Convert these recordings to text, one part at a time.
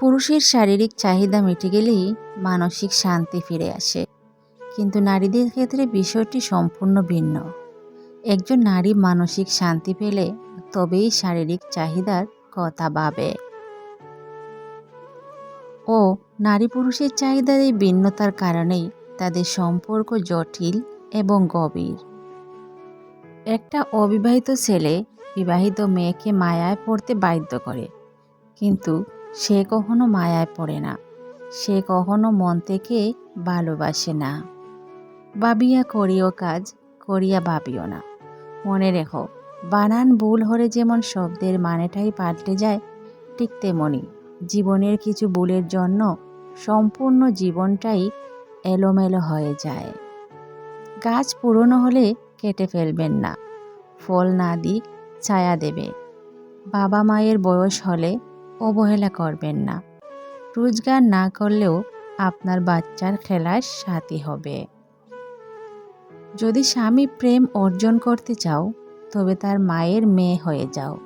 পুরুষের শারীরিক চাহিদা মিটে গেলেই মানসিক শান্তি ফিরে আসে। কিন্তু নারীদের ক্ষেত্রে বিষয়টি সম্পূর্ণ ভিন্ন। একজন নারী মানসিক শান্তি পেলে তবেই শারীরিক চাহিদার কথা ভাবে। ও নারী পুরুষের চাহিদার এই ভিন্নতার কারণেই তাদের সম্পর্ক জটিল এবং গভীর। একটা অবিবাহিত ছেলে বিবাহিত মেয়েকে মায়ায় পড়তে বাধ্য করে। কিন্তু সে কখনো মায়ায় পড়ে না। সে কখনো মন থেকে ভালোবাসে না। ভাবিয়া করিও কাজ, করিয়া ভাবিও না। মনে রেখো, বানান ভুল হলে যেমন শব্দের মানেটাই পাল্টে যায়, ঠিক তেমনই জীবনের কিছু ভুলের জন্য সম্পূর্ণ জীবনটাই এলোমেলো হয়ে যায়। গাছ পুরনো হলে কেটে ফেলবেন না। ফল না দিক ছায়া দেবে। বাবা মায়ের বয়স হলে অবহেলা করবেন না। রোজগার না করলেও আপনার বাচ্চার খেলার সাথী হবে। যদি স্বামী প্রেম অর্জন করতে চাও, তবে তার মায়ের মেয়ে হয়ে যাও।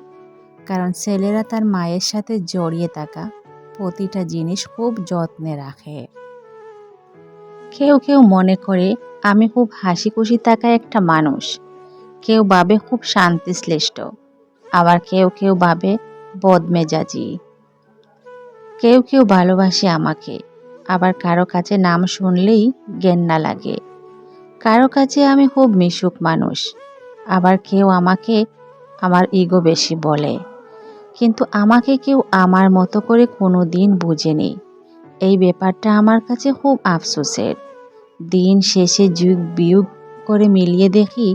কারণ ছেলেরা তার মায়ের সাথে জড়িয়ে থাকা প্রতিটা জিনিস খুব যত্নে রাখে। কেউ কেউ মনে করে, আমি খুব হাসি খুশি থাকা একটা মানুষ। কেউ ভাবে খুব শান্তিশ্লেষ্ট আবার কেউ কেউ ভাবে বদমেজাজি। কেউ কেউ ভালোবাসে আমাকে, আবার কারও কাছে নাম শুনলেই ঘেন্না লাগে। কারও কাছে আমি খুব মিশুক মানুষ, আবার কেউ আমাকে আমার ইগো বেশি বলে। কিন্তু আমাকে কেউ আমার মতো করে কোনো দিন বুঝেনি। এই ব্যাপারটা আমার কাছে খুব আফসোসের। দিন শেষে যুগ বিয়োগ করে মিলিয়ে দেখি,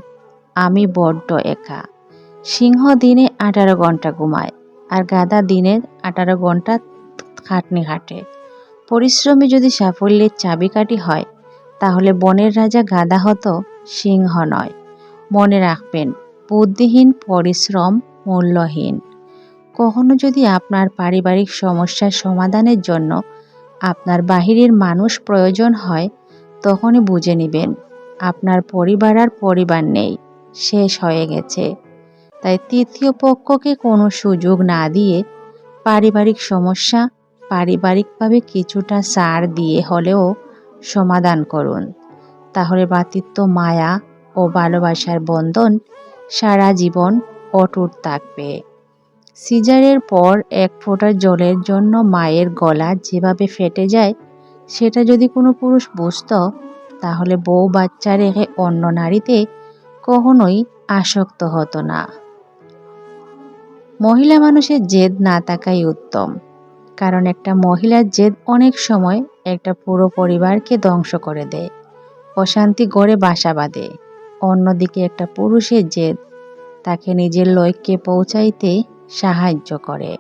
আমি বড্ড একা। সিংহ দিনে আঠারো ঘণ্টা ঘুমায়, আর গাদা দিনের আঠারো ঘণ্টা খাটনি খাটে পরিশ্রমী যদি সাফল্যের চাবিকাঠি হয়, তাহলে বনের রাজা গাদা হতো সিংহ নয়। মনে রাখবেন, বুদ্ধিহীন, পরিশ্রম মূল্যহীন। কখনো যদি আপনার পারিবারিক সমস্যার সমাধানের জন্য আপনার বাহিরের মানুষ প্রয়োজন হয়, তখনই বুঝে নেবেন, আপনার পরিবার আর পরিবার নেই, শেষ হয়ে গেছে। তাই তৃতীয় পক্ষকে কোনো সুযোগ না দিয়ে পারিবারিক সমস্যা পারিবারিকভাবে কিছুটা সার দিয়ে হলেও সমাধান করুন। তাহলে ভ্রাতৃত্ব মায়া ও ভালোবাসার বন্ধন সারা জীবন অটুট থাকবে। সিজারের পর এক ফোঁটা জলের জন্য মায়ের গলা যেভাবে ফেটে যায়, সেটা যদি কোনো পুরুষ বুঝত, তাহলে বউ বাচ্চা রেখে অন্য নারীতে কখনোই আসক্ত হতো না। মহিলা মানুষের জেদ না থাকাই উত্তম। কারণ একটা মহিলার জেদ অনেক সময় একটা পুরো পরিবারকে ধ্বংস করে দেয়। অশান্তি গড়ে বাসা বাঁধে। অন্যদিকে একটা পুরুষের জেদ, তাকে নিজের লক্ষ্যে পৌঁছাইতে সাহায্য করে।